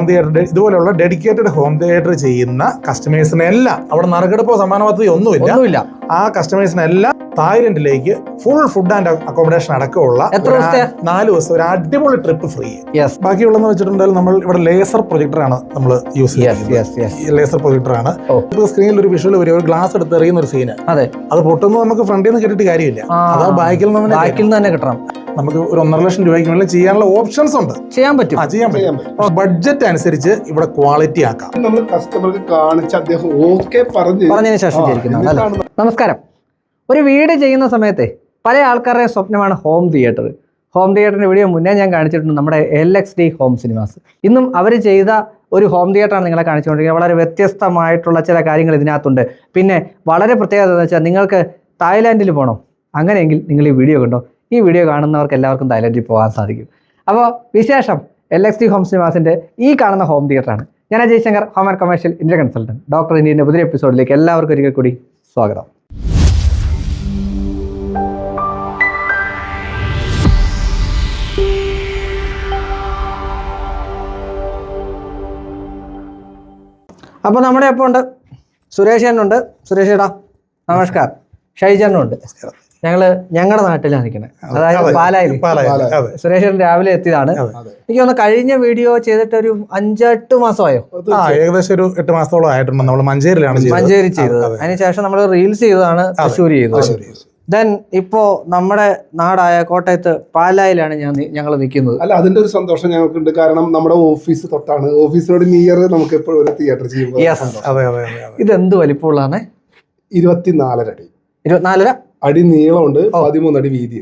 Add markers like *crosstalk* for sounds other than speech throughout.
Home theatre ഇതുപോലെയുള്ള dedicated home theatre ചെയ്യുന്ന കസ്റ്റമേഴ്സിനെല്ലാം അവിടെ നറുക്കെടുപ്പോ സമാന പദ്ധതി ഒന്നുമില്ല. ആ കസ്റ്റമേഴ്സിനെല്ലാം തായ്ലൻഡിലേക്ക് ഫുൾ ഫുഡ് ആൻഡ് അക്കോമഡേഷൻ അടക്കമുള്ള നാല് ദിവസം ഒരു അടിപൊളി ട്രിപ്പ് ഫ്രീ യെസ് ബാക്കിയുള്ളതെന്ന് വെച്ചിട്ടുണ്ടെങ്കിൽ നമ്മൾ ഇവിടെ ലേസർ പ്രൊജക്ടറാണ് നമ്മൾ യൂസ് ചെയ്യുന്നത്. ലേസർ പ്രൊജക്ടറാണ് ആണ്. സ്ക്രീനിൽ ഒരു വിഷ്വൽ വരും. ഒരു ഗ്ലാസ് എടുത്ത് എറിയുന്ന ഒരു സീന് അതെ. അത് പൊട്ടുന്നത് നമുക്ക് ഫ്രണ്ടിൽ നിന്ന് കിട്ടിയിട്ട് കാര്യമില്ല. അതാ ബാക്കിൽ നിന്ന് ബാക്കിൽ നിന്ന് തന്നെ കിട്ടണം. നമുക്ക് ഒരു ഒന്നര ലക്ഷം രൂപയ്ക്ക് മേളിൽ ചെയ്യാനുള്ള ഓപ്ഷൻസ് ഉണ്ട്. ചെയ്യാൻ പറ്റും. ആ ചെയ്യാൻ ചെയ്യാൻ പറ്റും. ബഡ്ജറ്റ് അനുസരിച്ച് ഇവിടെ ക്വാളിറ്റി ആക്കാം. നമ്മൾ കസ്റ്റമർക്ക് കാണിച്ച് അദ്ദേഹം ഓക്കെ പറഞ്ഞു പറഞ്ഞതിന് ശേഷം ചെയ്തിരിക്കുന്നത് നമസ്കാരം. ഒരു വീട് ചെയ്യുന്ന സമയത്തെ പല ആൾക്കാരുടെ സ്വപ്നമാണ് ഹോം തിയേറ്റർ ഹോം തിയേറ്ററിന്റെ വീഡിയോ മുന്നേ ഞാൻ കാണിച്ചിട്ടുണ്ട് നമ്മുടെ L X D home cinemas ഇന്നും അവർ ചെയ്ത ഒരു ഹോം തിയേറ്ററാണ് നിങ്ങളെ കാണിച്ചുകൊണ്ടിരിക്കുന്നത്. വളരെ വ്യത്യസ്തമായിട്ടുള്ള ചില കാര്യങ്ങൾ ഇതിനകത്തുണ്ട്. പിന്നെ വളരെ പ്രത്യേകത എന്ന് വെച്ചാൽ നിങ്ങൾക്ക് തായ്ലാൻഡിൽ പോകണം അങ്ങനെയെങ്കിൽ നിങ്ങൾ ഈ വീഡിയോ കണ്ടോ. ഈ വീഡിയോ കാണുന്നവർക്ക് എല്ലാവർക്കും തായ്ലാൻഡിൽ പോകാൻ സാധിക്കും. അപ്പോൾ വിശേഷം എൽ എക്സ് ഡി ഹോം സിനിമാസിന്റെ ഈ കാണുന്ന ഹോം തിയേറ്ററാണ് ഞാൻ Ajay Shankar home and commercial India consultant doctor ഇന്ത്യന്റെ പുതിയ എപ്പിസോഡിലേക്ക് എല്ലാവർക്കും ഒരിക്കൽ കൂടി സ്വാഗതം. അപ്പോൾ നമ്മുടെ ഒപ്പം ഉണ്ട് സുരേഷ് ചേട്ടനുണ്ട്. സുരേഷ് ചേട്ടാ നമസ്കാരം. ഷൈചേട്ടനുണ്ട് ഞങ്ങൾ ഞങ്ങളുടെ നാട്ടിലാണ് നിൽക്കുന്നത് അതായത് അതെ, പാലായിൽ. പാലായിൽ, അതെ. സുരേഷ് രാവിലെ എത്തിയതാണ്. എനിക്ക് തോന്നുന്നു കഴിഞ്ഞ വീഡിയോ ചെയ്തിട്ട് ഒരു അഞ്ചെട്ട് മാസമായോ? ആ ഏകദേശം ഒരു എട്ട് മാസത്തോളം ആയിട്ടുണ്ട്. നമ്മൾ മഞ്ചേരിയിലാണ് മഞ്ചേരി ചെയ്തത്. അതെ, അതെ. അതിനുശേഷം നമ്മൾ റീൽസ് ചെയ്തതാണ് തൃശ്ശൂർ ചെയ്തത്. ദെൻ ഇപ്പോ നമ്മുടെ നാടായ കോട്ടയത്ത് പാലായിലാണ് ഞാൻ ഞങ്ങൾ നിൽക്കുന്നത് അല്ല അതിന്റെ ഒരു സന്തോഷം ഞങ്ങൾക്കുണ്ട്. കാരണം നമ്മുടെ ഓഫീസ് തൊട്ടാണ്. ഓഫീസിനോട് നിയർ നമുക്ക് എപ്പോഴും ഒരു തിയേറ്റർ ചെയ്യുമ്പോൾ ഇതെന്ത് വലിപ്പമുള്ളതാണ്? ഇരുപത്തിനാലര അടി. ഇരുപത്തിനാലര? അടി നീളമുണ്ട് പതിമൂന്ന് അടി ഉണ്ട്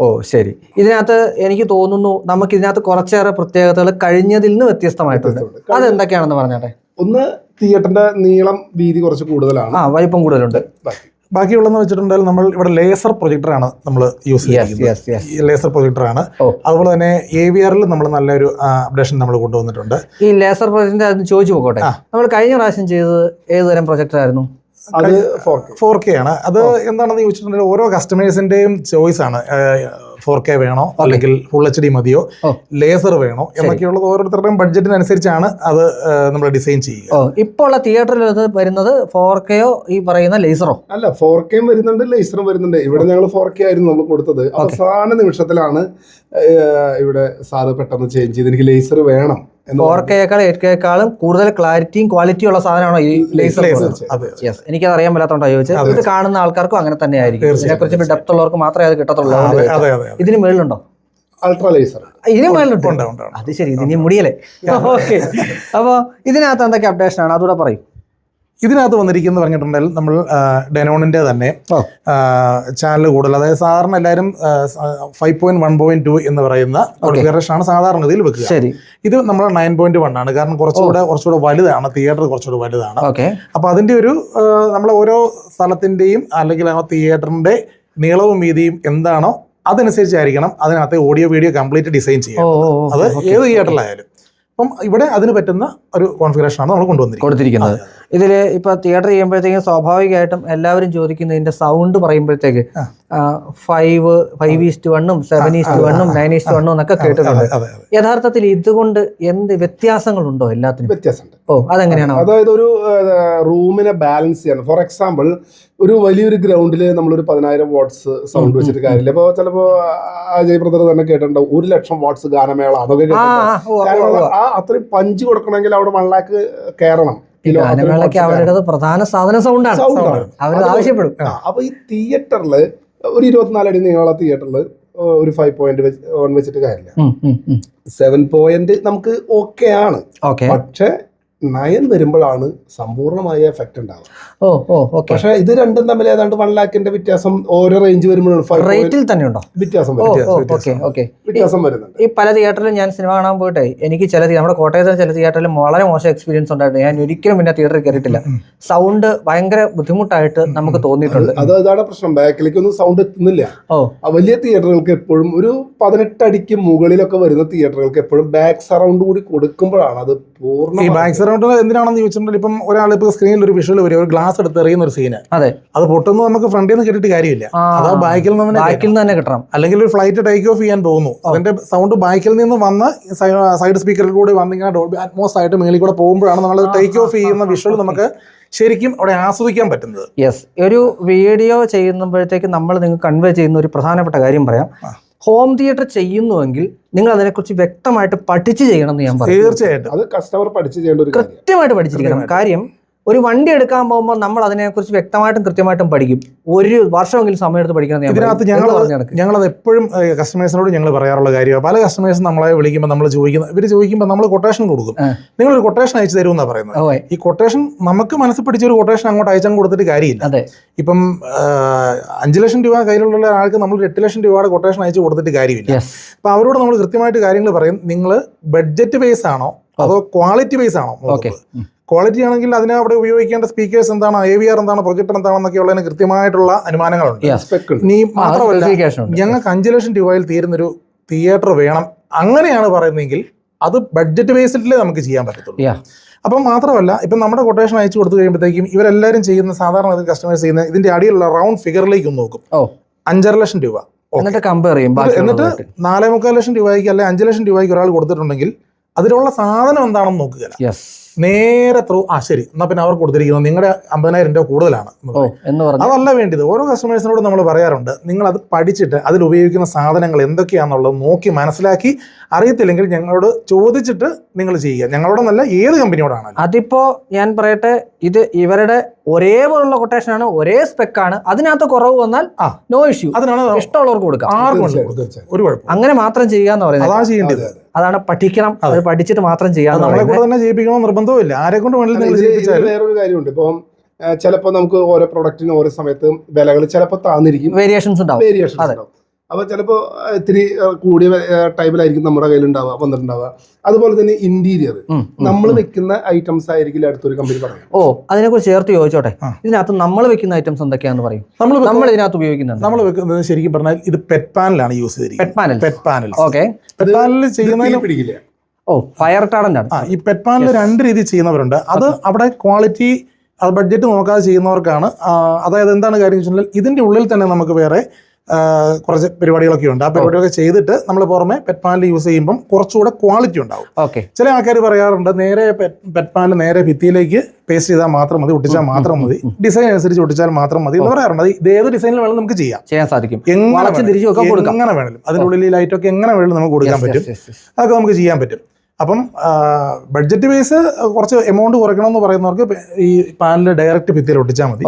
ഓ ശരി. ഇതിനകത്ത് എനിക്ക് തോന്നുന്നു നമുക്ക് ഇതിനകത്ത് കുറച്ചേറെ പ്രത്യേകതകൾ കഴിഞ്ഞതിൽ നിന്ന് വ്യത്യസ്തമായിട്ടുണ്ട്. അതെന്തൊക്കെയാണെന്ന് പറഞ്ഞാട്ടെ? ഒന്ന് തിയേറ്ററിന്റെ നീളം വീതി കുറച്ച് കൂടുതലാണ്. ആ വലിപ്പം കൂടുതലുണ്ട്. ബാക്കി. ബാക്കിയുള്ളതെന്ന് വെച്ചിട്ടുണ്ടെങ്കിൽ നമ്മൾ ഇവിടെ ലേസർ പ്രൊജക്ടറാണ് നമ്മൾ യൂസ് ചെയ്യുന്നത് ലേസർ പ്രൊജക്ടറാണ്. അതുപോലെ തന്നെ എ വി ആറിൽ നമ്മൾ നല്ലൊരു അപ്ഡേഷൻ നമ്മൾ കൊണ്ടുവന്നിട്ടുണ്ട്. ഈ ലേസർ പ്രൊജക്ടിന്റെ അത് ചോദിച്ചു പോകട്ടെ നമ്മൾ കഴിഞ്ഞ പ്രാവശ്യം ചെയ്തത് ഏതുതരം പ്രൊജക്ടർ ആയിരുന്നു അത് ഫോർ കെ ഫോർ കെ ആണ്. അത് എന്താണെന്ന് ചോദിച്ചിട്ടുണ്ടെങ്കിൽ ഓരോ കസ്റ്റമേഴ്സിന്റെയും ചോയ്സ് ആണ്. ഫോർ കെ വേണോ അല്ലെങ്കിൽ ഫുൾ എച്ച് ഡി മതിയോ? ലേസർ വേണോ? എന്നൊക്കെയുള്ളത് ഓരോരുത്തരുടെയും ബഡ്ജറ്റിനനുസരിച്ചാണ് അത് നമ്മൾ ഡിസൈൻ ചെയ്യുക. ഇപ്പോൾ ഉള്ള തിയേറ്ററിൽ വരുന്നത് ഫോർ കെയോ ഈ പറയുന്ന ലേസറോ അല്ല ഫോർ കെയും വരുന്നുണ്ട് ലേസറും വരുന്നുണ്ട്. ഇവിടെ ഞങ്ങൾ ഫോർ കെ ആയിരുന്നു നമ്മൾ കൊടുത്തത്. അവസാന നിമിഷത്തിലാണ് ഇവിടെ സാറ് പെട്ടെന്ന് ചേഞ്ച് ചെയ്ത് എനിക്ക് ലേസർ വേണം. ഫോർ കെയേക്കാൾ എയ്റ്റ് കെയേക്കാളും കൂടുതൽ ക്ലാരിറ്റിയും ക്വാളിറ്റിയും ഉള്ള സാധനമാണോ ഈ ലേസർ യെസ് എനിക്കത് അറിയാൻ മേലാത്തോണ്ടാ ചോദിച്ചത്. ഇത് കാണുന്ന ആൾക്കാർക്കും അങ്ങനെ തന്നെ ആയിരിക്കും കുറിച്ച് ഇതിനെക്കുറിച്ച് ഡെപ്ത് ഉള്ളവർക്ക് മാത്രമേ അത് കിട്ടത്തുള്ളൂ. അതെ അതെ അതെ ഇതിന് മേളിലുണ്ടോ? അൾട്രാ ലേസർ ഇതിന് മേളിലുണ്ട്. ഉണ്ട് ഉണ്ട് ഉണ്ട്. അത് ശരി ഇതിന് മുടിയല്ലേ? ഓക്കെ *laughs* അപ്പോൾ ഇതിനകത്ത് എന്തൊക്കെ അപ്ഡേഷൻ ആണ്? അതുകൂടെ പറയും. ഇതിനകത്ത് വന്നിരിക്കുന്നത് പറഞ്ഞിട്ടുണ്ടെങ്കിൽ നമ്മൾ ഡെനോണിന്റെ തന്നെ ചാനൽ കൂടുതൽ. അതായത് സാധാരണ എല്ലാവരും five point one point two എന്ന് പറയുന്ന ആണ് സാധാരണ ഗതിയിൽ വെക്കുക. ശരി. ഇത് നമ്മൾ നയൻ പോയിന്റ് വൺ ആണ്. കാരണം കുറച്ചുകൂടെ കുറച്ചുകൂടെ വലുതാണ്. തിയേറ്റർ കുറച്ചുകൂടെ വലുതാണ്. അപ്പോൾ അതിന്റെ ഒരു നമ്മൾ ഓരോ സ്ഥലത്തിന്റെയും അല്ലെങ്കിൽ ആ തിയേറ്ററിന്റെ നീളവും വീതിയും എന്താണോ അതനുസരിച്ചായിരിക്കണം അതിനകത്ത് ഓഡിയോ വീഡിയോ കംപ്ലീറ്റ് ഡിസൈൻ ചെയ്യുക അത് ഏത് തിയേറ്ററിലായാലും അപ്പം ഇവിടെ അതിന് പറ്റുന്ന ഒരു കോൺഫിഗറേഷൻ ആണ് നമ്മൾ കൊണ്ടുവന്നിരിക്കുന്നത്. ഇതിൽ ഇപ്പൊ തിയേറ്റർ ചെയ്യുമ്പോഴത്തേക്കും സ്വാഭാവികമായിട്ടും എല്ലാവരും ചോദിക്കുന്നത് ഇതിന്റെ സൗണ്ട് പറയുമ്പോഴത്തേക്ക്. ഫൈവ് ഫൈവ് ഈസ്റ്റ് വണ്ണും സെവൻ ഈസ്റ്റ് വണ്ണും നയൻ ഈസ്റ്റ് വണ്ണും എന്നൊക്കെ കേട്ടിട്ടുണ്ട്. യഥാർത്ഥത്തിൽ ഇതുകൊണ്ട് എന്ത് വ്യത്യാസങ്ങളുണ്ടോ എല്ലാത്തിനും? വ്യത്യാസമുണ്ട്. ഓ അതെങ്ങനെയാണ്? അതായത് ഒരു റൂമിനെ ബാലൻസ് ചെയ്യണം. ഫോർ എക്സാമ്പിൾ ഒരു വലിയൊരു ഗ്രൗണ്ടിൽ നമ്മളൊരു പതിനായിരം വാട്ട്സ് സൗണ്ട് വെച്ചിട്ട് കാര്യമില്ല. ഇപ്പോൾ ചിലപ്പോ അജയ് ബ്രദർ തന്നെ കേട്ടിട്ടുണ്ടാവും. ഒരു ലക്ഷം വാട്ട്സ് ഗാനമേള അതൊക്കെ കേട്ടിട്ടുണ്ടാവും. ആ അത്രയും പഞ്ച് കൊടുക്കണമെങ്കിൽ അവിടെ വൺ ലാക്ക് കയറണം. ഈ ഗാനമേളയ്ക്ക് അവരുടെ പ്രധാന സാധന സൗണ്ടാണ്. അവർ ആവശ്യപ്പെടും. അപ്പൊ ഈ തിയേറ്ററിൽ ഒരു ഇരുപത്തിനാല് അടി നീളമുള്ള തിയേറ്ററിൽ ഒരു ഫൈവ് പോയിന്റ് ഓൺ വെച്ചിട്ട് കാര്യമില്ല. സെവൻ പോയിന്റ് നമുക്ക് ഓക്കെ ആണ്. പക്ഷെ നയൻ വരുമ്പോഴാണ് സമ്പൂർണമായ എഫക്റ്റ് ഉണ്ടാവുക. ഓ ഓ ഓക്കെ പക്ഷെ ഇത് രണ്ടും തമ്മിൽ ഏതാണ്ട് വൺ ലാക്കിന്റെ വ്യത്യാസം ഓരോ റേഞ്ച് വരുമ്പോഴാണ് റേറ്റിൽ തന്നെ ഉണ്ടോ? വ്യത്യാസം ഓക്കെ ഓക്കെ വ്യത്യാസം വരുന്നുണ്ട്. ഈ പല തിയേറ്ററിലും ഞാൻ സിനിമ കാണാൻ പോയിട്ടേ എനിക്ക് ചില നമ്മുടെ കോട്ടയത്തെ ചില തിയേറ്ററിലും വളരെ മോശം എക്സ്പീരിയൻസ് ഉണ്ടായിരുന്നു. ഞാൻ ഒരിക്കലും പിന്നെ തിയേറ്ററിൽ കയറിയിട്ടില്ല സൗണ്ട് ഭയങ്കര ബുദ്ധിമുട്ടായിട്ട് നമുക്ക് തോന്നിയിട്ടുണ്ട്. അത് അതാണ് പ്രശ്നം. ബാക്കിലേക്കൊന്നും സൗണ്ട് എത്തുന്നില്ല. ഓ. ആ വലിയ തിയേറ്ററുകൾക്ക് എപ്പോഴും ഒരു പതിനെട്ട് അടിക്ക് മുകളിലൊക്കെ വരുന്ന തിയേറ്ററുകൾക്ക് എപ്പോഴും ബാക്ക് സറൗണ്ട് കൂടി കൊടുക്കുമ്പോഴാണ് അത് പൂർണ ബാക്ക്ഗ്രൗണ്ട് എന്തിനാണെന്ന് ചോദിച്ചിട്ടുണ്ടെങ്കിൽ ഇപ്പം ഒരാൾ ഇപ്പോൾ സ്ക്രീനിൽ ഒരു വിഷ്വൽ വരും ഒരു ഗ്ലാസ് എടുത്ത് എറിയുന്ന ഒരു സീന് അതെ. അത് പൊട്ടുന്നത് നമുക്ക് ഫ്രണ്ടിൽ നിന്ന് കേട്ടിട്ട് കാര്യമില്ല. അതാ ബാക്കിൽ നിന്ന് ബാക്കിൽ നിന്ന് തന്നെ കിട്ടണം. അല്ലെങ്കിൽ ഒരു ഫ്ലൈറ്റ് ടേക്ക് ഓഫ് ചെയ്യാൻ പോകുന്നു. അതിന്റെ സൗണ്ട് ബാക്കിൽ നിന്ന് വന്ന് സൈഡ് സ്പീക്കറിൽ കൂടി വന്നിങ്ങനെ ഡോൾബി അറ്റ്മോസ് ആയിട്ട് മേളിൽ കൂടെ പോകുമ്പോഴാണ് നമ്മൾ ടേക്ക് ഓഫ് ചെയ്യുന്ന വിഷ്വൽ നമുക്ക് ശരിക്കും അവിടെ ആസ്വദിക്കാൻ പറ്റുന്നത്. യെസ് ഒരു വീഡിയോ ചെയ്യുമ്പോഴത്തേക്ക് നമ്മൾ നിങ്ങൾക്ക് കൺവേ ചെയ്യുന്ന ഒരു പ്രധാനപ്പെട്ട കാര്യം പറയാം. ഹോം തിയേറ്റർ ചെയ്യുന്നുവെങ്കിൽ നിങ്ങൾ അതിനെക്കുറിച്ച് വ്യക്തമായിട്ട് പഠിച്ചു ചെയ്യണം എന്ന് ഞാൻ പറയും. തീർച്ചയായിട്ടും. അത് കസ്റ്റമർ പഠിച്ചു ചെയ്യേണ്ട ഒരു കൃത്യമായിട്ട് പഠിച്ചിരിക്കണം. കാര്യം ഒരു വണ്ടി എടുക്കാൻ പോകുമ്പോൾ നമ്മൾ അതിനെക്കുറിച്ച് വ്യക്തമായിട്ടും കൃത്യമായിട്ടും പഠിക്കും. ഒരു വർഷമെങ്കിലും സമയം എടുത്ത് പഠിക്കണം ഇതിനകത്ത് ഞങ്ങൾ ഞങ്ങൾ അത് ഞങ്ങളത് എപ്പോഴും കസ്റ്റമേഴ്സിനോട് ഞങ്ങൾ പറയാറുള്ള കാര്യമാണ്. പല കസ്റ്റമേഴ്സും നമ്മളെ വിളിക്കുമ്പോൾ നമ്മൾ ചോദിക്കുന്നത് ഇവർ ചോദിക്കുമ്പോൾ നമ്മൾ കൊട്ടേഷൻ കൊടുക്കും. നിങ്ങൾ നിങ്ങളൊരു കൊട്ടേഷൻ അയച്ചു തരുമെന്നാണ് പറയുന്നത്. ഈ കൊട്ടേഷൻ നമുക്ക് മനസ്സിൽ പിടിച്ച ഒരു കൊട്ടേഷൻ അങ്ങോട്ട് അയച്ചാൽ കൊടുത്തിട്ട് കാര്യമില്ല. അതെ. ഇപ്പം അഞ്ച് ലക്ഷം രൂപ കയ്യിലുള്ള ഒരാൾക്ക് നമ്മൾ എട്ട് ലക്ഷം രൂപയുടെ കൊട്ടേഷൻ അയച്ചു കൊടുത്തിട്ട് കാര്യമില്ല. അപ്പം അവരോട് നമ്മൾ കൃത്യമായിട്ട് കാര്യങ്ങൾ പറയും. നിങ്ങൾ ബഡ്ജറ്റ് ബേസ് ആണോ? അതോ ക്വാളിറ്റി ബേസ് ആണോ ഓക്കെ. ക്വാളിറ്റി ആണെങ്കിൽ അതിനെ അവിടെ ഉപയോഗിക്കേണ്ട സ്പീക്കേഴ്സ് എന്താണ്? എ വി ആർ എന്താണ്? പ്രൊജക്ടർ എന്താണെന്നൊക്കെ ഉള്ളതിന് കൃത്യമായിട്ടുള്ള അനുമാനങ്ങളുണ്ട്. നീ ഇനി മാത്രമല്ല ഞങ്ങൾക്ക് അഞ്ച് ലക്ഷം രൂപയിൽ തീരുന്നൊരു തിയേറ്റർ വേണം. അങ്ങനെയാണ് പറയുന്നതെങ്കിൽ അത് ബഡ്ജറ്റ് ബേസിലേ നമുക്ക് ചെയ്യാൻ പറ്റത്തുള്ളൂ. അപ്പം മാത്രമല്ല ഇപ്പം നമ്മുടെ കൊട്ടേഷൻ അയച്ചു കൊടുത്തു കഴിയുമ്പോഴത്തേക്കും ഇവരെല്ലാവരും ചെയ്യുന്ന സാധാരണ കസ്റ്റമേഴ്സ് ചെയ്യുന്ന ഇതിന്റെ അടിയിലുള്ള റൗണ്ട് ഫിഗറിലേക്ക് ഒന്ന് നോക്കും. അഞ്ചര ലക്ഷം രൂപ. എന്നിട്ട് കമ്പയർ ചെയ്യും ബാക്കി എന്നിട്ട് നാലേ മുക്കാൽ ലക്ഷം രൂപയ്ക്ക് അല്ലെങ്കിൽ അഞ്ച് ലക്ഷം രൂപയ്ക്ക് ഒരാൾ കൊടുത്തിട്ടുണ്ടെങ്കിൽ അതിലുള്ള സാധനം എന്താണെന്ന് നോക്കുക നേരെ ത്രൂ ആ ശരി. എന്നാ പിന്നെ അവർ കൊടുത്തിരിക്കുന്നത് നിങ്ങളുടെ അമ്പതിനായിരം രൂപ കൂടുതലാണ് അതല്ല വേണ്ടത്. ഓരോ കസ്റ്റമേഴ്സിനോട് നമ്മൾ പറയാറുണ്ട് നിങ്ങൾ അത് പഠിച്ചിട്ട് അതിൽ ഉപയോഗിക്കുന്ന സാധനങ്ങൾ എന്തൊക്കെയാണെന്നുള്ളത് നോക്കി മനസ്സിലാക്കി അറിയത്തില്ലെങ്കിൽ ഞങ്ങളോട് ചോദിച്ചിട്ട് നിങ്ങൾ ചെയ്യുക. ഞങ്ങളോടൊന്നല്ല ഏത് കമ്പനിയോടാണ് അതിപ്പോ ഞാൻ പറയട്ടെ ഇത് ഇവരുടെ ഒരേപോലുള്ള കൊട്ടേഷൻ ആണ് ഒരേ സ്പെക്കാണ് ആണ്. അതിനകത്ത് കുറവ് വന്നാൽ ആ. നോ ഇഷ്യൂ അതിനാണ് ഇഷ്ടമുള്ളവർക്ക് കൊടുക്കാം. ആർക്കും അങ്ങനെ മാത്രം ചെയ്യുക ചെയ്യാന്ന് പറയുന്നത് അതാണ് പഠിക്കണം അത്. പഠിച്ചിട്ട് മാത്രം ചെയ്യാം നമ്മളെ കൂടെ തന്നെ ചെയ്യിപ്പിക്കണം നിർബന്ധമില്ല ആരെ കൊണ്ട് വേറൊരു കാര്യമുണ്ട്. ഇപ്പം ചിലപ്പോൾ നമുക്ക് ഓരോ പ്രൊഡക്റ്റിന് ഓരോ സമയത്ത് വിലകൾ ചിലപ്പോൾ താന്നിരിക്കും. വേരിയേഷൻസ് ഉണ്ടാവും. വേരിയേഷൻസ് അതെ. ഉണ്ടാവും. അപ്പോൾ ചിലപ്പോൾ ഇത്തിരി കൂടിയ ടൈമിലായിരിക്കും നമ്മുടെ കയ്യിലുണ്ടാവുക വന്നിട്ടുണ്ടാവുക. അതുപോലെ തന്നെ ഇന്റീരിയർ. നമ്മൾ വെക്കുന്ന ഐറ്റംസ് ആയിരിക്കില്ല അടുത്തൊരു കമ്പനി പറയും ഓ അതിനെ അതിനെക്കുറിച്ച് ചേർത്ത് ചോദിച്ചോട്ടെ. ഇതിനകത്ത് നമ്മൾ വെക്കുന്ന ഐറ്റംസ് എന്തൊക്കെയാണെന്ന് പറയും. നമ്മൾ നമ്മൾ ഇതിനകത്ത് ഉപയോഗിക്കുന്നത് നമ്മൾ വെക്കുന്നത് ശരിക്കും പറഞ്ഞാൽ ഇത് പെറ്റ് പാനലാണ് യൂസ് ചെയ്തിരിക്കുന്നത്. PET panel PET panel okay PET panel ചെയ്യുന്നതിന് പിടിക്കില്ല? ഓ ഫയർ ആണ്. ആ ഈ പെറ്റ് പാനൽ രണ്ട് രീതി ചെയ്യുന്നവരുണ്ട്. അത് അവിടെ ക്വാളിറ്റി അത് ബഡ്ജറ്റ് നോക്കാതെ ചെയ്യുന്നവർക്കാണ്. അതായത് എന്താണ് കാര്യം വെച്ചിട്ടുണ്ടെങ്കിൽ ഇതിന്റെ ഉള്ളിൽ തന്നെ നമുക്ക് വേറെ കുറച്ച് പരിപാടികളൊക്കെ ഉണ്ട്. ആ പരിപാടികളൊക്കെ ചെയ്തിട്ട് നമ്മൾ പുറമെ പെറ്റ് പാനൽ യൂസ് ചെയ്യുമ്പം കുറച്ചുകൂടെ ക്വാളിറ്റി ഉണ്ടാവും. ഓക്കെ ചില ആൾക്കാർ പറയാറുണ്ട് നേരെ പെറ്റ് പാനൽ നേരെ ഭിത്തിയിലേക്ക് പേസ്റ്റ് ചെയ്താൽ മാത്രം മതി ഒട്ടിച്ചാൽ മാത്രം മതി. ഡിസൈൻ അനുസരിച്ച് ഒട്ടിച്ചാൽ മാത്രം മതി എന്ന് പറയാറുണ്ട്. അത് ഏത് ഡിസൈനിൽ വേണം നമുക്ക് ചെയ്യാം. ചെയ്യാൻ സാധിക്കും. എങ്ങനെ വേണമെങ്കിലും അതിന്റെ ഉള്ളിൽ ലൈറ്റൊക്കെ എങ്ങനെ വേണമെങ്കിലും നമുക്ക് കൊടുക്കാൻ പറ്റും. അതൊക്കെ നമുക്ക് ചെയ്യാൻ പറ്റും. അപ്പം ബഡ്ജറ്റ് ബേസ് കുറച്ച് എമൗണ്ട് കുറയ്ക്കണമെന്ന് പറയുന്നവർക്ക് ഈ പാനൽ ഡയറക്റ്റ് ഭിത്തിയിൽ ഒട്ടിച്ചാൽ മതി.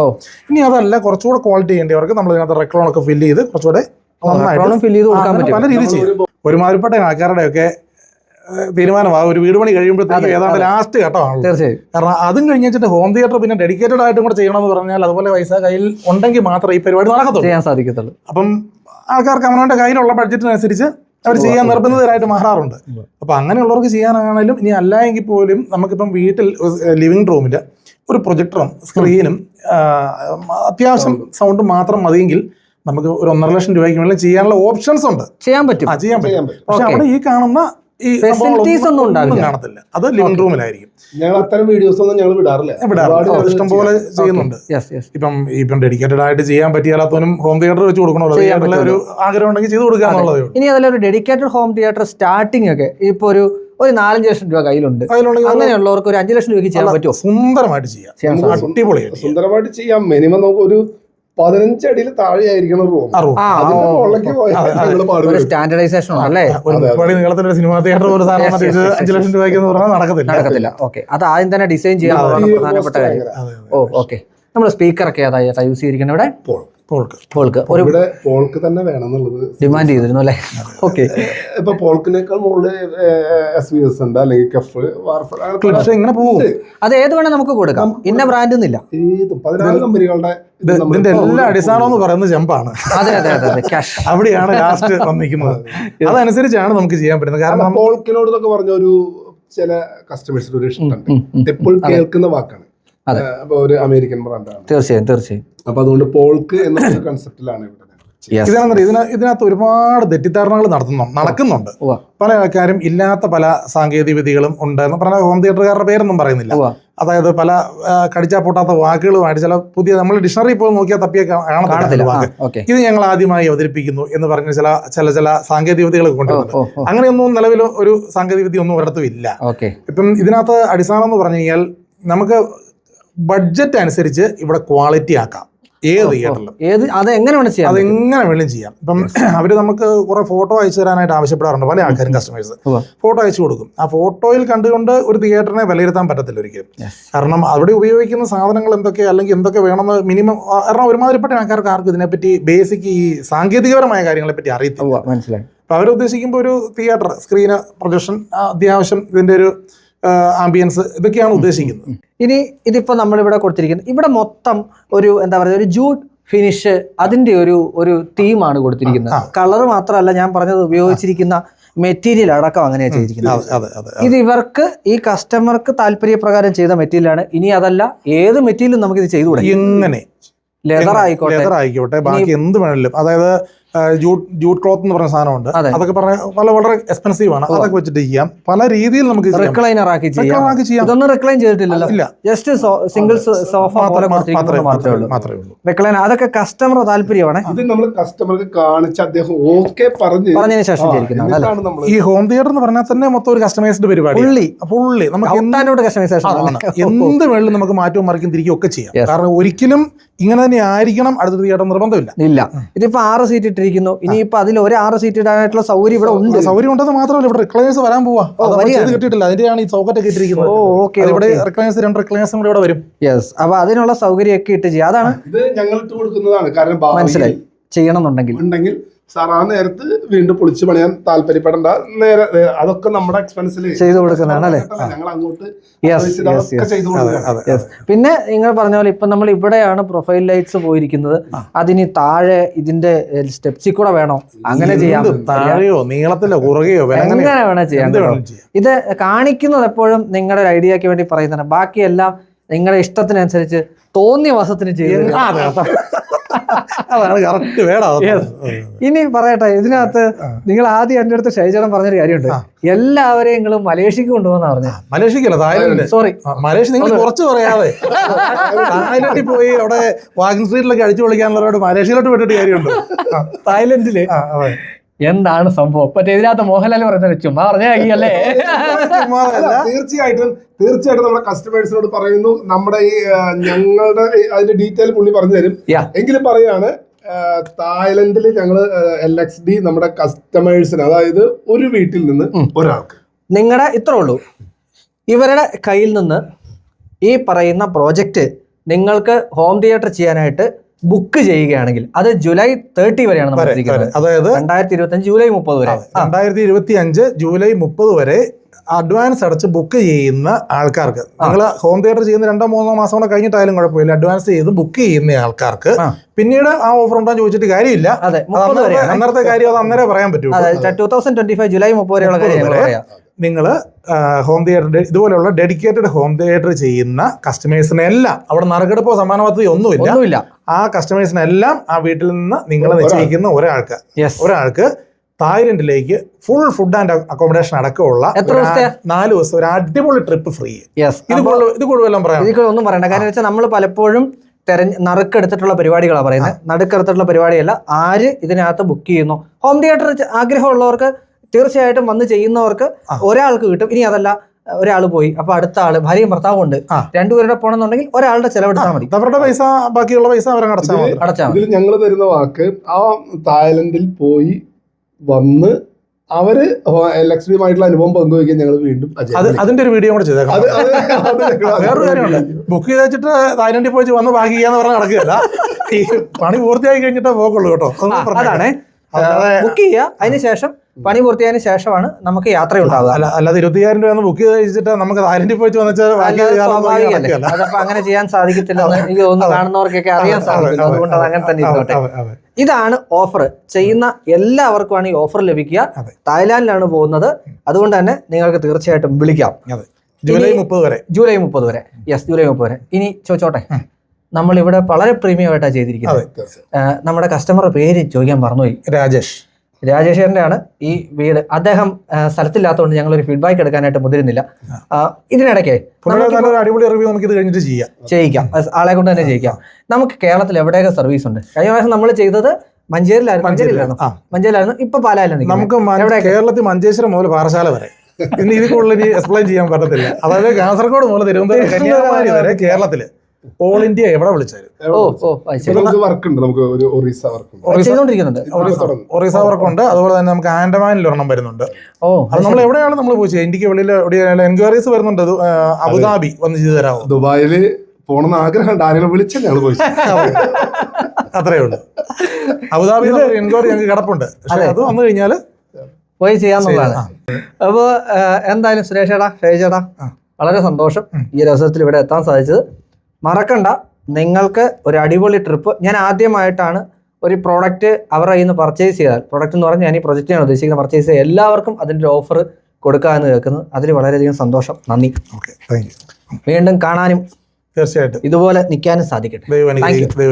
ഇനി അതല്ല കുറച്ചുകൂടെ ക്വാളിറ്റി ചെയ്യേണ്ടവർക്ക് നമ്മൾ ഇതിനകത്ത് റെക്ലോൺ ഒക്കെ ഫില്ല് ചെയ്ത് കുറച്ചുകൂടെ നന്നായിട്ട് പല രീതി ചെയ്യും. ഒരുമാതിരിപ്പെട്ട ആൾക്കാരുടെ ഒക്കെ തീരുമാനമാകും ഒരു വീട് പണി കഴിയുമ്പോഴത്തേക്ക് ഏതാണ്ട് ലാസ്റ്റ് ഘട്ടമാണല്ലോ തീർച്ചയായും. കാരണം അതും കഴിഞ്ഞ് വെച്ചിട്ട് ഹോം തിയേറ്റർ പിന്നെ ഡെഡിക്കേറ്റഡ് ആയിട്ടും കൂടെ ചെയ്യണമെന്ന് പറഞ്ഞാൽ അതുപോലെ പൈസ കയ്യിൽ ഉണ്ടെങ്കിൽ മാത്രമേ ഈ പരിപാടി നടക്കത്തുള്ളൂ. ചെയ്യാൻ സാധിക്കത്തുള്ളൂ. അപ്പം ആൾക്കാർക്ക് അവനവന്റെ കയ്യിലുള്ള ബഡ്ജറ്റിനനുസരിച്ച് അവർ ചെയ്യാൻ നിർബന്ധിതരായിട്ട് മാറാറുണ്ട്. അപ്പോൾ അങ്ങനെയുള്ളവർക്ക് ചെയ്യാനാണെങ്കിലും ഇനി അല്ല എങ്കിൽ പോലും നമുക്കിപ്പം വീട്ടിൽ ലിവിങ് റൂമിൽ ഒരു പ്രൊജക്ടറും സ്ക്രീനും അത്യാവശ്യം സൗണ്ട് മാത്രം മതിയെങ്കിൽ നമുക്ക് ഒരു ഒന്നര ലക്ഷം രൂപയ്ക്ക് മേളിൽ ചെയ്യാനുള്ള ഓപ്ഷൻസ് ഉണ്ട്. ചെയ്യാൻ പറ്റും. ചെയ്യാൻ പറ്റും. പക്ഷെ. അവിടെ ഈ കാണുന്ന ഈ ഫെസിലിറ്റീസ് ഒന്നും ഉണ്ടാവില്ല. കാണത്തില്ല. അത് ലിവിംഗ് റൂമിലായിരിക്കും ഞങ്ങൾ അത്തരം വീഡിയോസ് ഒന്നും ഞങ്ങൾ വിടാറില്ല. വിടാറില്ല. ഇഷ്ടം പോലെ ചെയ്യുന്നുണ്ട്. യെസ് യെസ് ഇപ്പം ഇപ്പം ഡെഡിക്കേറ്റഡ് ആയിട്ട് ചെയ്യാൻ പറ്റിയാലത്തോനും ഹോം തിയേറ്റർ വെച്ച് കൊടുക്കണമല്ലോ. ഒരു ആഗ്രഹം ഉണ്ടെങ്കിൽ ചെയ്ത് കൊടുക്കുക എന്നുള്ളതേ ഇനി അതിൽ ഒരു ഡെഡിക്കേറ്റഡ് ഹോം തിയേറ്റർ സ്റ്റാർട്ടിംഗ് ഒക്കെ ഇപ്പൊ ഒരു ഒരു നാലഞ്ച് ലക്ഷം രൂപ കയ്യിലുണ്ട്. അങ്ങനെയുള്ളവർക്ക് ഒരു അഞ്ച് ലക്ഷം രൂപയ്ക്ക് ചെയ്യാൻ പറ്റുമോ? സുന്ദരമായിട്ട് ചെയ്യാം. അടിപൊളിയായിട്ട് സുന്ദരമായിട്ട് ചെയ്യാം. മിനിമം നമുക്ക് ഒരു പതിനഞ്ച് അടിയിൽ താഴെ ആയിരിക്കണം റൂം. ആ room. അതിന്റെ മുകളിലേക്ക് പോയാൽ സ്റ്റാൻഡർഡൈസേഷൻ അല്ലേ? നീളത്തിന്റെ സിനിമാ തിയേറ്റർ ഒരു സാധനം അഞ്ച് ലക്ഷം രൂപയ്ക്ക് നടക്കത്തില്ല. നടക്കത്തില്ല. ഓക്കെ അത് ആദ്യം തന്നെ ഡിസൈൻ ചെയ്യാൻ പ്രധാനപ്പെട്ട കാര്യം. ഓ ഓക്കെ നമ്മൾ സ്പീക്കറൊക്കെ ഏതാ ഏതാ യൂസ് ചെയ്തിരിക്കുന്നത് ഇവിടെ? പോൾ. പോൾക്ക്. പോൾക്ക്. ഒരു ഇവിടെ പോൾക്ക് തന്നെ വേണം എന്നുള്ളത് ഡിമാൻഡ് ചെയ്തിരുന്നു അല്ലേ? ഓക്കെ ഇപ്പൊ പോൾക്കിനേക്കാൾ മുകളിൽ എസ് വി എസ് ഉണ്ട് അല്ലെങ്കിൽ കഫ് വാർഫ് അങ്ങനെ പല- ഇങ്ങനെ പോകും. അത് ഏത് വേണേ നമുക്ക് കൊടുക്കാം. ഇന്ന ബ്രാൻഡ് എന്നില്ല. ഏതും. പതിനാല് കമ്പനികളുടെ ഇതിന്റെ എല്ലാ അടിസ്ഥാനം എന്ന് പറയുന്നത് ചെമ്പാണ് അതെ അതെ അതെ അതെ. അവിടെയാണ് ലാസ്റ്റ് വന്നിരിക്കുന്നത്. അതനുസരിച്ചാണ് നമുക്ക് ചെയ്യാൻ പറ്റുന്നത്. കാരണം പോൾക്കിനോട് എന്നൊക്കെ പറഞ്ഞ ഒരു ചില കസ്റ്റമേഴ്സിന് ഒരു ഇഷ്ടമുണ്ട്. എപ്പോഴും കേൾക്കുന്ന വാക്കാണ്. അപ്പൊ ഒരു അമേരിക്കൻ ബ്രാൻഡാണ്. തീർച്ചയായും തീർച്ചയായും. അപ്പൊ അതുകൊണ്ട് പോൾക്ക് എന്ന കൺസെപ്റ്റിലാണ് ഇവിടെ Yes. ഇതാണെന്നറിയ ഇതിന ഇതിനകത്ത് ഒരുപാട് തെറ്റിദ്ധാരണകൾ നടത്തുന്നു നടക്കുന്നുണ്ട്. പല ആൾക്കാരും ഇല്ലാത്ത പല സാങ്കേതിക വിദ്യകളും ഉണ്ടെന്ന് പറഞ്ഞാൽ ഹോം തിയേറ്ററുകാരുടെ പേരൊന്നും പറയുന്നില്ല. അതായത് പല കടിച്ചാൽ കടിച്ചാ പൊട്ടാത്ത വാക്കുകളുമായിട്ട് ചില പുതിയ നമ്മൾ ഡിക്ഷണറി പോയി നോക്കിയാൽ തപ്പിയ കാണത്തില്ല കാണത്തില്ല. വാക്ക്. ഇത് ഞങ്ങൾ ആദ്യമായി അവതരിപ്പിക്കുന്നു എന്ന് പറഞ്ഞ ചില ചില ചില സാങ്കേതിക വിദ്യകൾ ഓ അങ്ങനെയൊന്നും നിലവിൽ ഒരു സാങ്കേതിക വിദ്യ ഒന്നും ഒരിടത്തും ഇല്ല. ഇപ്പം ഇതിനകത്ത് അടിസ്ഥാനം എന്ന് പറഞ്ഞു കഴിഞ്ഞാൽ നമുക്ക് ബഡ്ജറ്റ് അനുസരിച്ച് ഇവിടെ ക്വാളിറ്റി ആക്കാം. ഏത് തിയേറ്ററിലും ഏത് അത് എങ്ങനെ വേണം ചെയ്യാം അതെങ്ങനെ വേണം ചെയ്യാം. ഇപ്പം *clears throat* അവർ നമുക്ക് കുറെ ഫോട്ടോ അയച്ചു തരാനായിട്ട് ആവശ്യപ്പെടാറുണ്ട് പല ആൾക്കാരും കസ്റ്റമേഴ്സ് ഫോട്ടോ അയച്ചു കൊടുക്കും. ആ ഫോട്ടോയിൽ കണ്ടുകൊണ്ട് ഒരു തിയേറ്ററിനെ വിലയിരുത്താൻ പറ്റത്തില്ല ഒരിക്കലും. കാരണം അവിടെ ഉപയോഗിക്കുന്ന സാധനങ്ങൾ എന്തൊക്കെ അല്ലെങ്കിൽ എന്തൊക്കെ വേണമെന്ന് മിനിമം കാരണം ഒരുമാതിരിപ്പെട്ട ആൾക്കാർക്ക് ആർക്കും ഇതിനെപ്പറ്റി ബേസിക് ഈ സാങ്കേതികപരമായ കാര്യങ്ങളെ പറ്റി അറിയത്തില്ല മനസ്സിലായി. അപ്പോൾ അവർ ഉദ്ദേശിക്കുമ്പോൾ ഒരു തിയേറ്റർ സ്ക്രീന് പ്രൊജക്ഷൻ അത്യാവശ്യം ഇതിന്റെ ഒരു ആംബിയൻസ് ഇതൊക്കെയാണ് ഉദ്ദേശിക്കുന്നത്. ഇനി ഇതിപ്പോ നമ്മളിവിടെ കൊടുത്തിരിക്കുന്നത് ഇവിടെ മൊത്തം ഒരു എന്താ പറയുക ഒരു ജൂട്ട് ഫിനിഷ് അതിന്റെ ഒരു ഒരു തീമാണ് കൊടുത്തിരിക്കുന്നത്. കളർ മാത്രമല്ല ഞാൻ പറഞ്ഞത് ഉപയോഗിച്ചിരിക്കുന്ന മെറ്റീരിയൽ അടക്കം അങ്ങനെയാണ് ചെയ്തിരിക്കുന്നത്. അതെ അതെ അതെ. ഇത് ഇവർക്ക് ഈ കസ്റ്റമർക്ക് താല്പര്യപ്രകാരം ചെയ്ത മെറ്റീരിയലാണ് ഇനി അതല്ല ഏത് മെറ്റീരിയലും നമുക്ക് ഇത് ചെയ്തു കൊടുക്കാം എങ്ങനെ ലെതർ ആയിക്കോട്ടെ. ലെതർ ആയിക്കോട്ടെ. ബാക്കി എന്ത് വേണമെങ്കിലും അതായത് ജൂട്ട് ജൂട്ട് ക്ലോത്ത് എന്ന് പറഞ്ഞ സാധനമുണ്ട്. അതെ. അതൊക്കെ പറഞ്ഞ വളരെ വളരെ എക്സ്പെൻസീവ് ആണ്. അതൊക്കെ വെച്ചിട്ട് ചെയ്യാം. പല രീതിയിൽ നമുക്ക് ചെയ്യാം. റിക്ലൈനർ ആക്കി ചെയ്യാം. ആക്കി ചെയ്യാം. ഇതൊന്നും റിക്ലൈൻ ചെയ്തിട്ടില്ലല്ലോ. ഇല്ല. ജസ്റ്റ് സിംഗിൾ സോഫ പോലെ മാത്രമേ ഉള്ളൂ. മാത്രമേ ഉള്ളൂ. റിക്ലൈൻ അതൊക്കെ കസ്റ്റമർ താല്പര്യമാണ്. ഇത് നമ്മൾ കസ്റ്റമർക്ക് കാണിച്ച് അദ്ദേഹം ഓക്കെ പറഞ്ഞു പറഞ്ഞതിന് ശേഷം ഈ ഹോം തിയേറ്റർ എന്ന് പറഞ്ഞാൽ തന്നെ മൊത്തം ഒരു കസ്റ്റമൈസ്ഡ് പരിപാടി. ഉള്ളി ഉള്ളി നമുക്ക് എന്ത് കസ്റ്റമൈസേഷൻ ആണ്. എന്ത് വേണമെങ്കിലും നമുക്ക് മാറ്റവും മറിക്കും തിരിക്കും ഒക്കെ ചെയ്യാം. കാരണം ഒരിക്കലും ഇങ്ങനെ തന്നെ ആയിരിക്കണം അടുത്ത തിയേറ്റർ നിർബന്ധമില്ല. ഇല്ല. ഇതിപ്പോ ആറ് സീറ്റ് ഇട്ടിരിക്കുന്നു. ഇനിയിപ്പോ അതിൽ ഒരു ആറ് സീറ്റ് ഇടാനായിട്ടുള്ള സൗകര്യം ഇവിടെ ഉണ്ട്. സൗകര്യം ഉണ്ടെന്ന് മാത്രമല്ല ഇവിടെ റിക്ലൈനേഴ്സ് വരാൻ പോവാ. കിട്ടിയിട്ടില്ല. അതിന്റെയാണ് ഈ സോക്കറ്റ് ഒക്കെ ഇട്ടിരിക്കുന്നത്. ഓക്കെ ഇവിടെ റിക്ലൈനേഴ്സ് രണ്ട് റിക്ലൈനേഴ്സും കൂടെ ഇവിടെ വരും. യെസ് അപ്പൊ അതിനുള്ള സൗകര്യമൊക്കെ ഇട്ട് ചെയ്യാം. അതാണ് ഇത് ഞങ്ങൾ ഇട്ട് കൊടുക്കുന്നതാണ്. കാരണം മനസ്സിലായി. ചെയ്യണം എന്നുണ്ടെങ്കിൽ ഉണ്ടെങ്കിൽ സാർ ആ നേരത്ത് വീണ്ടും പൊളിച്ചു പണിയാൻ താല്പര്യപ്പെടണ്ട. നേരെ അതൊക്കെ നമ്മുടെ എക്സ്പെൻസിൽ ചെയ്തു കൊടുക്കുന്നതാണ് അല്ലേ? ഞങ്ങൾ അങ്ങോട്ട് യെസ് അതൊക്കെ ചെയ്തു കൊടുക്കുക അതെ പിന്നെ നിങ്ങൾ പറഞ്ഞ പോലെ ഇപ്പൊ നമ്മൾ ഇവിടെയാണ് പ്രൊഫൈൽ ലൈറ്റ്സ് പോയിരിക്കുന്നത്. അതിന് താഴെ ഇതിന്റെ സ്റ്റെപ്സിൽ കൂടെ വേണോ? അങ്ങനെ ചെയ്യാം താഴെയോ നീളത്തിലോ കുറുകയോ എങ്ങനെ വേണോ ചെയ്യാം. ഇത് കാണിക്കുന്നത് എപ്പോഴും നിങ്ങളുടെ ഒരു ഐഡിയക്ക് വേണ്ടി പറയുന്നതാണ്. ബാക്കിയെല്ലാം നിങ്ങളുടെ ഇഷ്ടത്തിനനുസരിച്ച് തോന്നിയ വസത്തിന് ചെയ്യുന്നു ആ, അതെ, അതെ. അതാണ് കറക്റ്റ് വേണം Yes. ഇനി പറയട്ടെ ഇതിനകത്ത് നിങ്ങൾ ആദ്യം എന്റെ അടുത്ത് ഷൈജടം പറഞ്ഞൊരു കാര്യമുണ്ട്. എല്ലാവരെയും നിങ്ങൾ മലേഷ്യക്ക് കൊണ്ടുപോകുന്ന പറഞ്ഞു. മലേഷ്യക്കല്ല? തായ്ലൻഡ് സോറി മലേഷ്യ നിങ്ങൾ കുറച്ച് പറയാതെ. തായ്ലൻഡിൽ പോയി അവിടെ വാക്കിംഗ് സ്ട്രീറ്റിലൊക്കെ അടിച്ചു പൊളിക്കാനുള്ളവരോട് മലേഷ്യയിലോട്ട് വിട്ടിട്ട് കാര്യമുണ്ട്. തായ്ലൻഡിൽ. എന്താണ് സംഭവം? മറ്റേ ഇതിനകത്ത് മോഹൻലാൽ പറയുന്നത് ചുമ്മാ പറഞ്ഞല്ലേ അല്ലേ? തീർച്ചയായിട്ടും തീർച്ചയായിട്ടും നമ്മുടെ കസ്റ്റമേഴ്സിനോട് പറയുന്നു. നമ്മുടെ ഈ ഞങ്ങളുടെ അതിന്റെ ഡീറ്റെയിൽ പുള്ളി പറഞ്ഞു തരും. എങ്കിലും പറയാണ് തായ്ലൻഡിൽ ഞങ്ങൾ എൽ എക്സ് ഡി നമ്മുടെ കസ്റ്റമേഴ്സിന് അതായത് ഒരു വീട്ടിൽ നിന്ന് ഒരാൾക്ക്. നിങ്ങളുടെ ഇത്ര ഉള്ളൂ. ഇവരുടെ കയ്യിൽ നിന്ന് ഈ പറയുന്ന പ്രോജക്റ്റ് നിങ്ങൾക്ക് ഹോം തിയേറ്റർ ചെയ്യാനായിട്ട് ബുക്ക് ചെയ്യുകയാണെങ്കിൽ അത് ജൂലൈ തേർട്ടി വരെയാണ് അതായത് രണ്ടായിരത്തി ഇരുപത്തി അഞ്ച് ജൂലൈ മുപ്പത് വരെ. രണ്ടായിരത്തി ഇരുപത്തി അഞ്ച് ജൂലൈ മുപ്പത് വരെ അഡ്വാൻസ് അടച്ച് ബുക്ക് ചെയ്യുന്ന ആൾക്കാർക്ക്. നിങ്ങൾ ഹോം തിയേറ്റർ ചെയ്യുന്ന രണ്ടോ മൂന്നോ മാസം കൂടെ കഴിഞ്ഞിട്ടായാലും കുഴപ്പമില്ല. അഡ്വാൻസ് ചെയ്ത് ബുക്ക് ചെയ്യുന്ന ആൾക്കാർക്ക് പിന്നീട് ആ ഓഫർ ഉണ്ടോ എന്ന് ചോദിച്ചിട്ട് കാര്യമില്ല. അന്നേരത്തെ- കാര്യം അത് അന്നേരം പറയാൻ പറ്റും. അതെ two thousand twenty five July മുപ്പത് വരെയുള്ള കാര്യം ഞങ്ങൾ വരെ. പറയാം. നിങ്ങൾ ഹോം തിയേറ്റർ ഇതുപോലെയുള്ള ഡെഡിക്കേറ്റഡ് ഹോം തിയേറ്റർ ചെയ്യുന്ന കസ്റ്റമേഴ്സിനെല്ലാം അവിടെ നറുക്കെടുപ്പോ സമ്മാന പദ്ധതി ഒന്നുമില്ല. ഒന്നുമില്ല. ആ കസ്റ്റമേഴ്സിനെല്ലാം ആ വീട്ടിൽ നിന്ന് നിങ്ങൾ നിശ്ചയിക്കുന്ന ഒരാൾക്ക്. യെസ് ഒരാൾക്ക് തായ്ലൻഡിലേക്ക് ഫുൾ ഫുഡ് ആൻഡ് അക്കോമഡേഷൻ അടക്കമുള്ള നാല് ദിവസം ഒരു അടിപൊളി ട്രിപ്പ് ഫ്രീ യെസ് ഇത് ഇത് കൂടുതലും പറയാം. ഇതിൽ ഒന്നും പറയണ്ട. കാരണം വെച്ചാൽ നമ്മൾ പലപ്പോഴും തെരഞ്ഞ് നറുക്കെടുത്തിട്ടുള്ള പരിപാടികളാണ് പറയുന്നത് നടുക്കെടുത്തിട്ടുള്ള പരിപാടിയല്ല. ആര് ഇതിനകത്ത് ബുക്ക് ചെയ്യുന്നു? ഹോം തിയേറ്റർ ആഗ്രഹമുള്ളവർക്ക് തീർച്ചയായിട്ടും വന്ന് ചെയ്യുന്നവർക്ക് ഒരാൾക്ക് കിട്ടും. ഇനി അതല്ല ഒരാൾ പോയി. അപ്പൊ അടുത്ത ആൾ ഭാര്യയും ഭർത്താവും ഉണ്ട് രണ്ടുപേരുടെ പോണെന്നുണ്ടെങ്കിൽ ഒരാളുടെ ചെലവെടുത്താൽ മതി. അവരുടെ പൈസ ബാക്കിയുള്ള പൈസ അവരെ അടച്ചാൽ ഇതിൽ ഞങ്ങൾ തരുന്ന വാക്ക് ആ തായ്ലൻഡിൽ പോയി വന്ന് അവർ ലക്ഷ്മിയുമായിട്ടുള്ള അനുഭവം പങ്കുവയ്ക്കാൻ ഞങ്ങൾ വീണ്ടും അത് അതിന്റെ ഒരു വീഡിയോ കൂടെ ചെയ്തേക്കാം. വേറൊരു കാര്യമുണ്ട്. ബുക്ക് ചെയ്ത് വെച്ചിട്ട് തായ്ലൻഡിൽ പോയി വന്ന് ബാക്കി ചെയ്യാന്ന് പറഞ്ഞാൽ നടക്കുകയല്ല. ഈ പണി പൂർത്തിയായി കഴിഞ്ഞിട്ടേ പോക്കുള്ളൂ കേട്ടോ. അതാണേ. ബുക്ക് ചെയ്യുക. അതിനുശേഷം പണി പൂർത്തിയായതിനു ശേഷമാണ് നമുക്ക് യാത്ര ഉണ്ടാവുക. അല്ല അല്ലാതെ ഇരുപത്തിയായിരം രൂപ ബുക്ക് ചെയ്ത് വെച്ചിട്ട് നമുക്ക് തായ്ലൻഡിൽ പോയി അതപ്പോ അങ്ങനെ ചെയ്യാൻ സാധിക്കത്തില്ല എനിക്ക് തോന്നുന്നു കാണുന്നവർക്കൊക്കെ അറിയാൻ സാധിക്കും. അതെ, അതുകൊണ്ട് അത് അങ്ങനെ തന്നെ ഇരുന്നോട്ടെ. ഇതാണ് ഓഫർ ചെയ്യുന്ന എല്ലാവർക്കുമാണ് ഈ ഓഫർ ലഭിക്കുക. അതെ. തായ്ലാന്റിലാണ് പോകുന്നത്. അതുകൊണ്ട് തന്നെ നിങ്ങൾക്ക് തീർച്ചയായിട്ടും വിളിക്കാം. അതെ. ജൂലൈ മുപ്പത് വരെ. ജൂലൈ മുപ്പത് വരെ. യെസ് ജൂലൈ മുപ്പത് വരെ. ഇനി ചോദിച്ചോട്ടെ നമ്മൾ ഇവിടെ വളരെ പ്രീമിയം ആയിട്ടാണ് ചെയ്തിരിക്കുന്നത് നമ്മുടെ കസ്റ്റമറുടെ പേര് ചോദിക്കാൻ മറന്നുപോയി. രാജേഷ്. രാജേഷേറിന്റെ ആണ് ഈ വീട്. അദ്ദേഹം സ്ഥലത്തില്ലാത്തതുകൊണ്ട് ഞങ്ങൾ ഒരു ഫീഡ്ബാക്ക് എടുക്കാനായിട്ട് മുതിരുന്നില്ല. ഇതിനിടയ്ക്ക് അടിപൊളി റിവ്യൂ നമുക്ക് ഇത് കഴിഞ്ഞിട്ട് ചെയ്യാം. ചെയ്യിക്കാം. ആളെ കൊണ്ട് തന്നെ ചെയ്യിക്കാം. നമുക്ക് കേരളത്തിൽ എവിടെയൊക്കെ സർവീസ് ഉണ്ട്? കഴിഞ്ഞ പ്രാവശ്യം നമ്മൾ ചെയ്തത് മഞ്ചേരിയിലായിരുന്നു. മഞ്ചേരിയിലായിരുന്നു. മഞ്ചേരിയിലായിരുന്നു. ഇപ്പൊ പാലായിലാണ് നമുക്ക്? കേരളത്തിൽ മഞ്ചേശ്വരം മുതൽ പാറശാല വരെ. ഇനി ഇതിൽ കൂടുതൽ എക്സ്പ്ലെയിൻ ചെയ്യാൻ പറ്റത്തില്ല. അതായത് കാസർഗോഡ് മുതൽ തിരുവനന്തപുരം *laughs* കന്യാകുമാരി വരെ കേരളത്തിൽ. ഓൾ ഇന്ത്യ എവിടെ വിളിച്ചാലും ഓ ഓ അത് നമുക്ക് വർക്ക് ഉണ്ട് നമുക്ക് ഒരു ഒറീസ വർക്ക് ഉണ്ട്. ഒറീസ വർക്ക് വർക്കുണ്ട് അതുപോലെ തന്നെ നമുക്ക് ആൻഡമാനിൽ ഒരെണ്ണം വരുന്നുണ്ട്. ഓ അത് നമ്മൾ എവിടെയാണ് നമ്മൾ പോയി ചെയ്യുക? ഇന്ത്യയ്ക്ക് വെളിയിൽ എവിടെയാണ് എൻക്വയറീസ് വരുന്നുണ്ട്. അബുദാബി വന്ന് ചെയ്തു തരാമോ? ദുബായിൽ പോണെന്ന് ആഗ്രഹമുണ്ട് ആരെങ്കിലും ഞങ്ങൾ പോയി? *laughs* അത്രേ ഉള്ളൂ. അബുദാബി എൻക്വയറി ഞങ്ങൾക്ക് കിടപ്പുണ്ട്. പക്ഷേ അത്. വന്നു കഴിഞ്ഞാൽ പോയി ചെയ്യാന്നുള്ളതാണ്. അപ്പോൾ എന്തായാലും സുരേഷേടാ ഷേജേടാ. വളരെ സന്തോഷം ഈ ഒരു അവസരത്തിൽ ഇവിടെ എത്താൻ സാധിച്ചത്. മറക്കണ്ട. നിങ്ങൾക്ക് ഒരു അടിപൊളി ട്രിപ്പ് ഞാൻ ആദ്യമായിട്ടാണ് ഒരു പ്രോഡക്റ്റ് അവരുടെ കയ്യിൽ നിന്ന് പർച്ചേസ് ചെയ്താൽ പ്രോഡക്റ്റ് എന്ന് പറഞ്ഞാൽ ഞാൻ ഈ പ്രൊജക്റ്റിനാണ് ഉദ്ദേശിക്കുന്നത്. പർച്ചേസ് ചെയ്യുക എല്ലാവർക്കും അതിന്റെ ഓഫർ കൊടുക്കുക എന്ന് കേൾക്കുന്നു. അതിൽ വളരെയധികം സന്തോഷം. നന്ദി. ഓക്കെ താങ്ക് യു വീണ്ടും കാണാനും തീർച്ചയായിട്ടും. ഇതുപോലെ നിൽക്കാനും സാധിക്കട്ടെ. ദൈവം.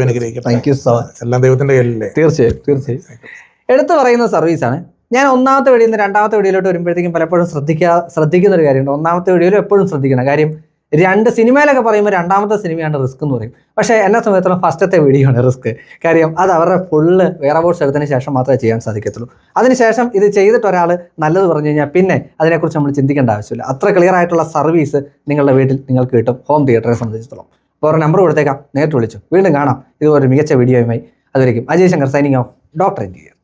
അനുഗ്രഹിക്കട്ടെ താങ്ക് യു സോ മച്ച് എല്ലാം ദൈവത്തിന്റെ കയ്യിലല്ലേ? തീർച്ചയായും തീർച്ചയായും. എടുത്തു പറയുന്ന സർവീസാണ് ഞാൻ ഒന്നാമത്തെ വീഡിയോയിൽ നിന്ന് രണ്ടാമത്തെ വീഡിയോയിലോട്ട് വരുമ്പോഴത്തേക്കും പലപ്പോഴും ശ്രദ്ധിക്കാ ശ്രദ്ധിക്കുന്ന ഒരു കാര്യമുണ്ട്. ഒന്നാമത്തെ വീഡിയോയിൽ എപ്പോഴും ശ്രദ്ധിക്കണം. കാര്യം രണ്ട് സിനിമയിലൊക്കെ പറയുമ്പോൾ രണ്ടാമത്തെ സിനിമയാണ് റിസ്ക് എന്ന് പറയും. പക്ഷേ എന്നെ സംബന്ധിച്ചിടത്തോളം ഫസ്റ്റത്തെ വീഡിയോ ആണ് റിസ്ക്. കാര്യം അത് അവരുടെ ഫുള്ള് വേറെ ബോർഡ്സ് എടുത്തതിന് ശേഷം മാത്രമേ ചെയ്യാൻ സാധിക്കത്തുള്ളൂ. അതിനുശേഷം ഇത് ചെയ്തിട്ട് ഒരാൾ നല്ലത് പറഞ്ഞു കഴിഞ്ഞാൽ പിന്നെ അതിനെക്കുറിച്ച് നമ്മൾ ചിന്തിക്കേണ്ട ആവശ്യമില്ല. അത്ര ക്ലിയർ ആയിട്ടുള്ള സർവീസ് നിങ്ങളുടെ വീട്ടിൽ നിങ്ങൾക്ക് കിട്ടും. ഹോം തിയേറ്ററെ സംബന്ധിച്ചിടത്തോളം. അപ്പോൾ ഒരു നമ്പർ കൊടുത്തേക്കാം. നേരിട്ട് വിളിച്ചു. വീണ്ടും കാണാം. ഇതുപോലെ മികച്ച വീഡിയോയുമായി അതുവരെയും Ajay Shankar signing off doctor ഇന്ത്യർ